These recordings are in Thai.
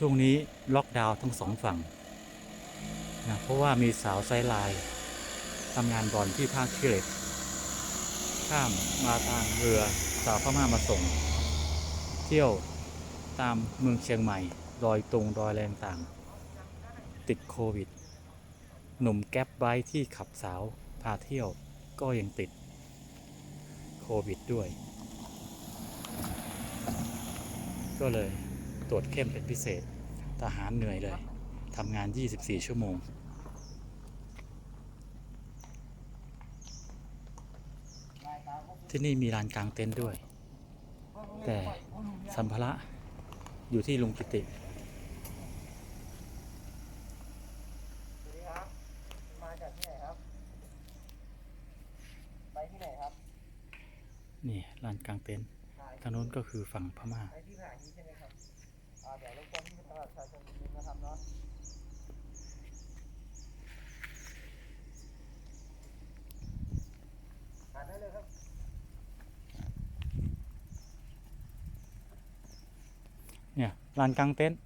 ช่วงนี้ล็อกดาวน์ทั้งสองฝั่งนะเพราะว่ามีสาวไซไลน์ทำงานบอลที่ภาคขี้เหล็ก ข้ามมาทางเรือสาวพม่ามาส่ง เที่ยวตามเมืองเชียงใหม่ ดอยตุงดอยแรงต่าง ติดโควิด หนุ่มแก๊ปไบที่ขับสาวพาเที่ยวก็ยังติดโควิดด้วย ก็เลย ตรวจเข้มเป็นพิเศษ ทหารเหนื่อยเลยทำงาน 24 ชั่วโมง ที่นี่มีลานกลางเต็นท์ด้วย แต่สัมภาระอยู่ที่ลุงกิติสวัสดีครับมาจากที่ไหนครับไปที่ไหนครับนี่ลานกลางเต็นท์ถ่ายทางโน้นก็คือฝั่งพม่าไปที่ผ่านนี้ใช่ไหมครับอ่าเดี๋ยวรบกวนที่ประชาชนนิ ดนึงนะครับเนาะถ่ายได้เลยครับเนี่ยลานกลางเต็นท์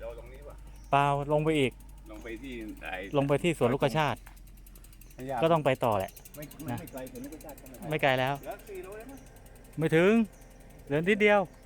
เราตรงนี้ป่ะเปล่าลงไปอีก ลงไปที่ไหนลงไปที่สวนลูกชาติไม่ยากก็ต้องไปต่อแหละ ไม่ไม่ไม่ไกลถึงไม่ก็ชาติกันไม่ไกลแล้วเหลือสี่โลแล้วมั้งไม่ถึงเหลือนิดเดียวเ